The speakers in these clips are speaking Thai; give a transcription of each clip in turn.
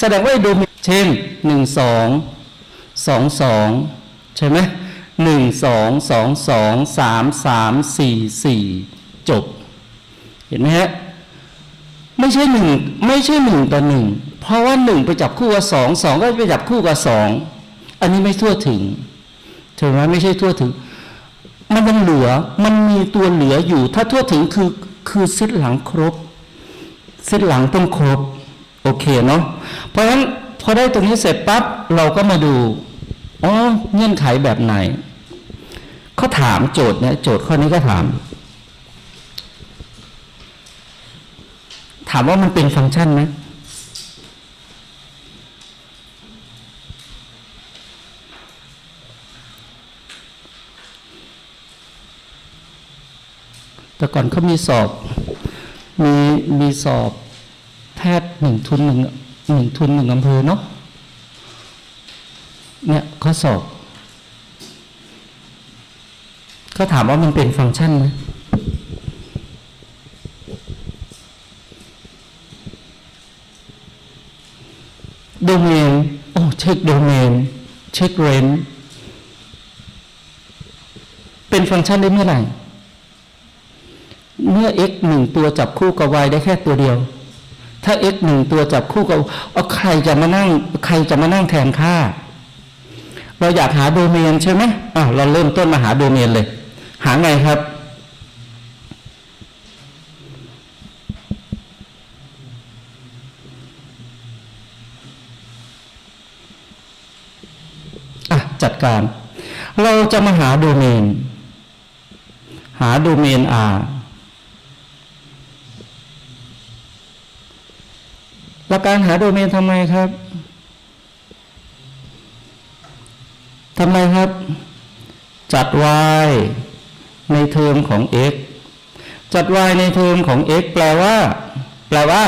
แสดงว่าดเมนเช่นหนึ่งสองสองสองใช่ไหมหนึ่งสองสองสองสามสามสี่สี่จบ เห็นไหมฮะไม่ใช่หนึ่งไม่ใช่หนึ่งต่อหนึ่งเพราะว่าหนึ่งไปจับคู่กับสองสองก็ไปจับคู่กับสองอันนี้ไม่ทั่วถึงถูกไหมไม่ใช่ทั่วถึง มันยังเหลือมันมีตัวเหลืออยู่ ถ้าทั่วถึงคือคือเซตหลังครบเซตหลังต้องครบ โอเคเนาะเพราะฉะนั้นพอได้ตรงนี้เสร็จปั๊บเราก็มาดูอ๋อเงื่อนไขแบบไหนเขาถามโจทย์เนี่ยโจทย์ข้อนี้ก็ถาม ถามว่ามันเป็นฟังก์ชันไหมแต่ก่อนเขามีสอบ มีมีสอบ แพทย์หนึ่งทุนหนึ่งหนึ่งทุนหนึ่งอำเภอเนาะเนี่ยเขาสอบเขาถามว่ามันเป็นฟังก์ชันไหมโดเมนโอ้เช็คโดเมนเช็คเรนเป็นฟังก์ชันได้เมื่อไหร่ เมื่อ x หนึ่งตัวจับคู่กับ y ได้แค่ตัวเดียว ถ้า x หนึ่งตัวจับคู่กับเอาใครจะมานั่ง ใครจะมานั่งแทนค่า เราอยากหาโดเมนใช่ไหมอะเราเริ่มต้นมาหาโดเมนเลย หาไงครับอะจัดการ เราจะมาหาโดเมน หาโดเมน R หลักการหาโดเมนทำไมครับทำไมครับ จัด y ในเทอมของ x จัด y ในเทอมของ x แปลว่า แปลว่า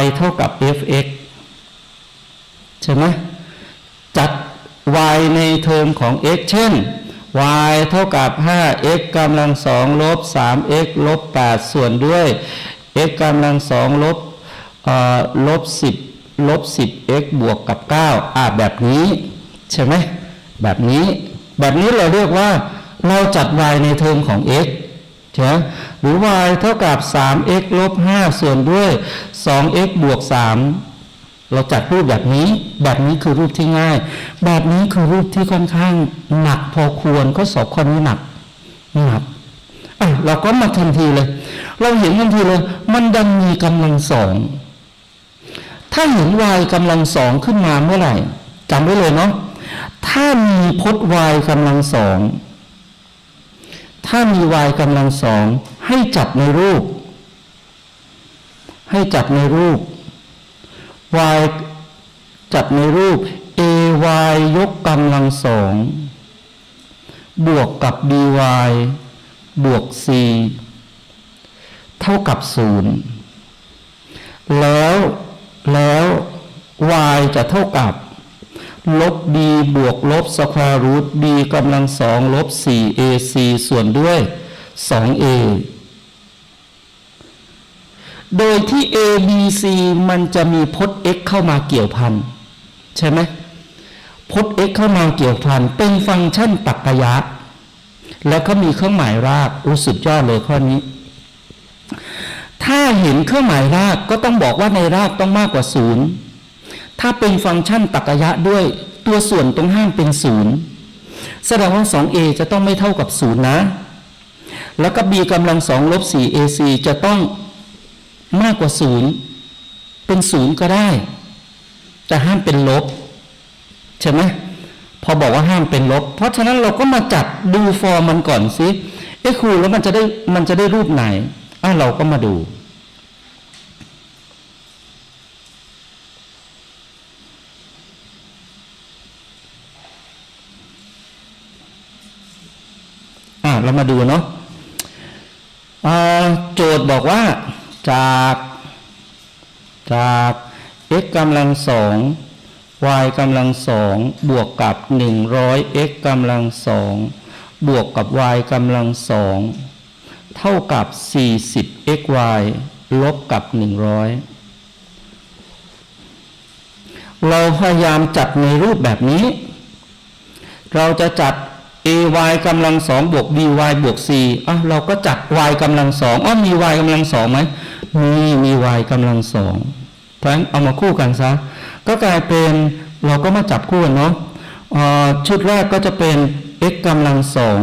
y เท่ากับ fx ใช่ไหมจัด y ในเทอมของ x เช่น y เท่ากับ 5x กำลังสองลบ 3x ลบ 8 ส่วนด้วย x กำลังสองลบเอ่อลบ10ลบ x บวกกับ 9 อ่าแบบนี้ใช่ไหมแบบนี้ แบบนี้เราเรียกว่าเราจัด y ในเทอมของ x ใช่ไหมหรือ y เท่ากับ 3x ลบ 5 ส่วนด้วย 2x บวก 3 เราจัดรูปแบบนี้ แบบนี้คือรูปที่ง่าย แบบนี้คือรูปที่ค่อนข้างหนักพอควรข้อสอบข้อนี้หนักหนัก เราก็มาทันทีเลย เราเห็นทันทีเลย มันดันมีกำลังสองถ้าเห็น y กำลังสองขึ้นมาเมื่อไหร่จำไว้เลยเนาะถ้ามีพจน์ y กำลังสองถ้ามี y กำลังสองให้จับในรูป ให้จับในรูป y จัดในรูป ay ยกกำลังสองบวกกับ by บวก c เท่ากับศูนย์แล้วแล้ว y จะเท่ากับ ลบ b บวกลบสแควรูท b กำลังสองลบ 4ac ส่วนด้วย 2a โดยที่ a b c มันจะมีพจน์ x เข้ามาเกี่ยวพัน ใช่ไหมพจน์ x เข้ามาเกี่ยวพัน เป็นฟังก์ชันตรรกะ แล้วก็มีเครื่องหมายรากรู้สุดยอดเลยข้อนี้ ถ้าเห็นเครื่องหมายรากก็ต้องบอกว่าในรากต้องมากกว่าศูนย์ถ้าเป็นฟังก์ชันตรรกะด้วยตัวส่วนตรงห้างเป็นศูนย์แสดงว่า 2a จะต้องไม่เท่ากับศูนย์นะ แล้วก็ b กำลังสองลบ 4ac จะต้องมากกว่าศูนย์เป็นศูนย์ก็ได้ แต่ห้ามเป็นลบ ใช่ไหม พอบอกว่าห้ามเป็นลบ เพราะฉะนั้นเราก็มาจัดดูฟอร์มมันก่อนสิเอ้ครูแล้วมันจะได้มันจะได้รูปไหนอะเราก็มาดูอะเรามาดูเนาะอ่าโจทย์บอกว่าจาก จาก x กำลังสอง y กำลังสองบวกกับหนึ่งร้อย x กำลังสองบวกกับ y กำลังสองเท่ากับสี่สิบ xy ลบกับหนึ่งร้อยเราพยายามจัดในรูปแบบนี้ เราจะจัด ay กำลังสองบวก by บวก c อะเราก็จัด y กำลังสองอ๋อมี y กำลังสองไหมมีมี y กำลังสองเพราะฉะนั้นเอามาคู่กันซะ ก็กลายเป็นเราก็มาจับคู่กันเนาะชุดแรกก็จะเป็น x กำลังสอง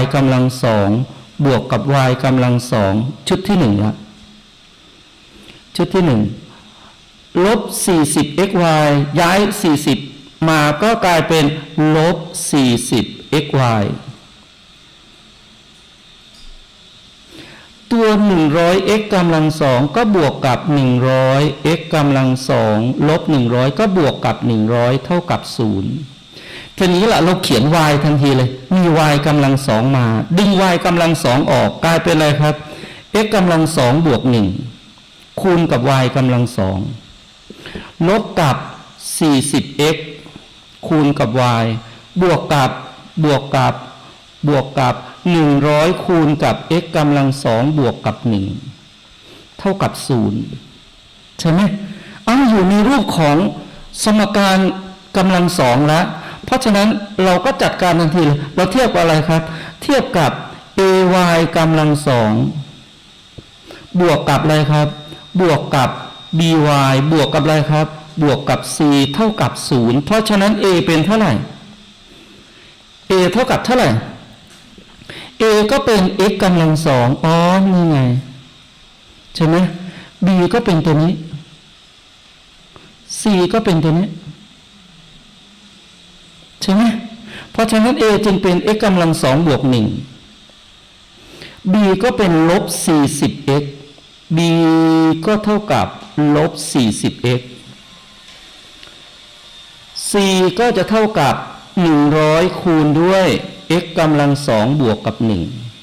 y กำลังสองบวกกับ y กำลังสองชุดที่หนึ่งละชุดที่หนึ่งลบ 40 xy ย้าย 40 มาก็กลายเป็นลบ 40 xy ตัว 100 x กำลังสองก็บวกกับ 100 x กำลังสองลบ 100 ก็บวกกับ 100 เท่ากับ 0 ทีนี้ละเราเขียน y ทันทีเลย มี y กำลังสองมา ดึง y กำลังสองออกกลายเป็นอะไรครับ x กำลังสองบวกหนึ่งคูณกับ y กำลังสองลบกับ 40x คูณกับ y บวกกับบวกกับบวกกับ 100คูณกับ x กำลังสองบวกกับ1เท่ากับ0ใช่ไหมอ้าอยู่ในรูปของสมการกำลังสองแล้วเพราะฉะนั้นเราก็จัดการทันทีเราเทียบกับอะไรครับ เทียบกับ ay กำลังสองบวกกับอะไรครับ บวกกับ by บวกกับอะไรครับ บวกกับ c เท่ากับ0เพราะฉะนั้น a เป็นเท่าไหร่ a เท่ากับเท่าไหร่ a ก็เป็น x กำลังสองอ๋อนี่ไง ใช่ไหม b ก็เป็นตัวนี้ c ก็เป็นตัวนี้ ใช่ไหมเพราะฉะนั้น a จึงเป็น x กำลังสองบวกหนึ่ง b ก็เป็นลบ 40x b ก็เท่ากับลบ 40x c ก็จะเท่ากับ 100 คูณด้วย x กำลังสองบวกกับ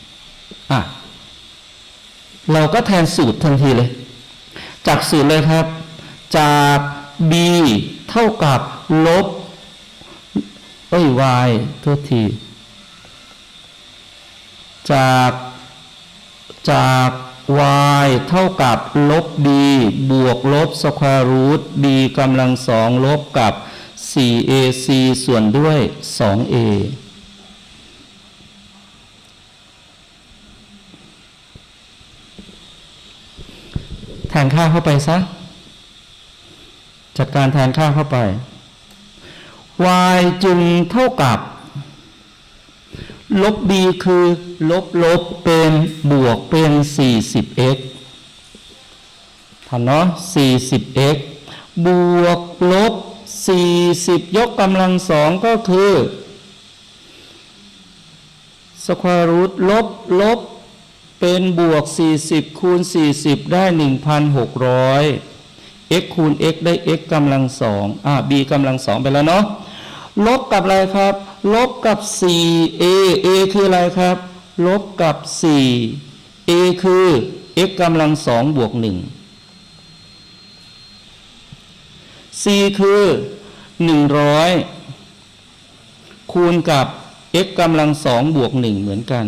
1อะ เราก็แทนสูตรทันทีเลย จากสูตรเลยครับ จาก b เท่ากับลบเอ้ย y โทษที จากจาก y เท่ากับลบ b บวกลบสแควร์รูท b กำลังสองลบกับ 4ac ส่วนด้วย 2a แทนค่าเข้าไปซะ จัดการแทนค่าเข้าไป y จึงเท่ากับ ลบ b คือ ลบลบเป็นบวกเป็น 40x ทันเนาะ 40x บวกลบ 40 ยกกำลังสองก็คือ สแควร์รูทลบลบ เป็นบวก 40 คูณ 40 ได้ 1,600 x คูณ x ได้ x กำลังสองอ่า b กำลังสองไปแล้วเนาะ ลบกับอะไรครับ ลบกับ 4a a คืออะไรครับ ลบกับ 4 a คือ x กำลังสองบวก1 c คือ 100 คูณกับ x กำลังสองบวก 1 เหมือนกัน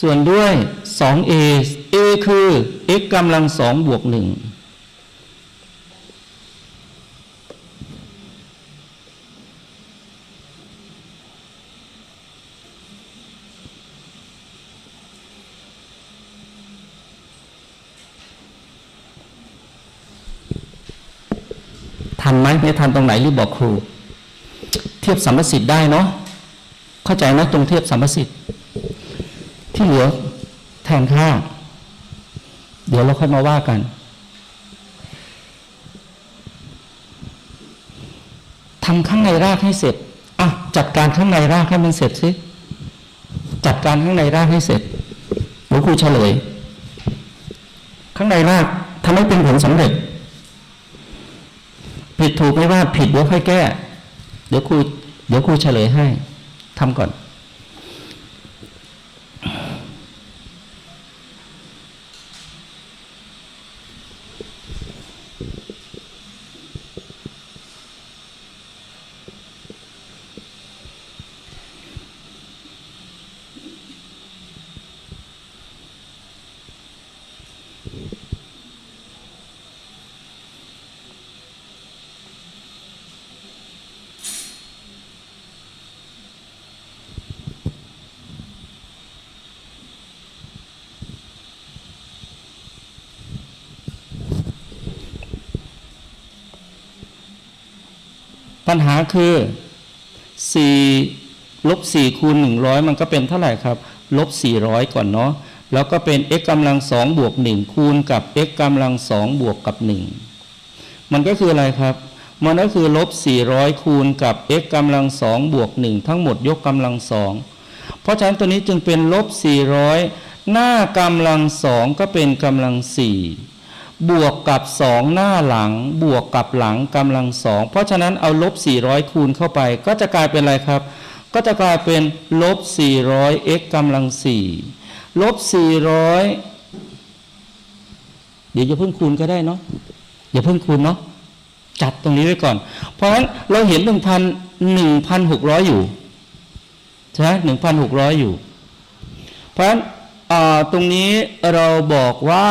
ส่วนด้วย 2a a คือ x กำลังสองบวก1ทันไหมไม่ทันตรงไหนรีบบอกครู เทียบสัมประสิทธิ์ได้เนาะเข้าใจนะตรงเทียบสัมประสิทธิ์ ที่เหลือแทนค่า เดี๋ยวเราค่อยมาว่ากัน ทำข้างในรากให้เสร็จอะจัดการข้างในรากให้มันเสร็จสิจัดการข้างในรากให้เสร็จหลวงครูเฉลย ข้างในรากทำให้เป็นผลสำเร็จ ผิดถูกไม่ว่าผิดเดี๋ยวค่อยแก้ เดี๋ยวครูเดี๋ยวครูเฉลยให้ทำก่อน ปัญหาคือสี่ลบสี่คูณหนึ่งร้อยมันก็เป็นเท่าไหร่ครับลบสี่ร้อยก่อนเนาะแล้วก็เป็น x กำลังสองบวกหนึ่งคูณกับ x กำลังสองบวกกับหนึ่งมันก็คืออะไรครับ มันก็คือลบสี่ร้อยคูณกับ x กำลังสองบวกหนึ่งทั้งหมดยกกำลังสองเพราะฉะนั้นตัวนี้จึงเป็นลบสี่ร้อยหน้ากำลังสองก็เป็นกำลังสี่ บวกกับสองหน้าหลัง บวกกับหลังกำลังสองเพราะฉะนั้นเอาลบ 400 คูณเข้าไป ก็จะกลายเป็นอะไรครับ ก็จะกลายเป็นลบ 400 x กำลังสี่ลบ 400 เดี๋ยวอย่าเพิ่งคูณก็ได้เนาะอย่าเพิ่งคูณเนาะจัดตรงนี้ไว้ก่อน เพราะฉะนั้นเราเห็น 1,000 1,600 อยู่ใช่ไหม1,600 อยู่ เพราะฉะนั้นตรงนี้เราบอกว่า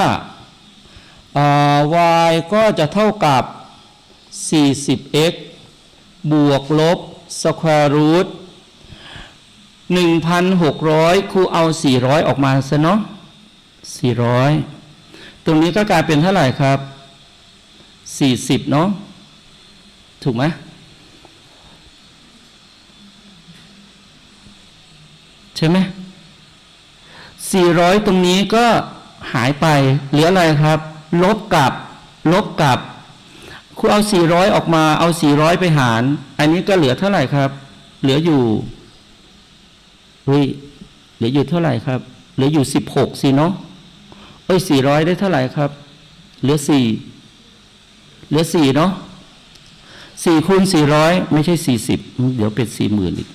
y ก็จะเท่ากับ 40x บวกลบ square root 1,600 ครูเอา 400 ออกมาซะเนาะ400 ตรงนี้ก็กลายเป็นเท่าไหร่ครับ 40 เนาะถูกไหมใช่ไหม400 ตรงนี้ก็หายไปเหลืออะไรครับ ลบกับ ลบกับครูเอา 400 ออกมาเอา 400 ไปหาร อันนี้ก็เหลือเท่าไหร่ครับ เหลืออยู่เฮ้ยเหลืออยู่เท่าไหร่ครับ เหลืออยู่ 16 สิเนาะเอ้ย 400 ได้เท่าไหร่ครับ เหลือ 4 เหลือ 4 เนาะ4คูณ400 ไม่ใช่ 40 เดี๋ยวเป็น 40,000อีก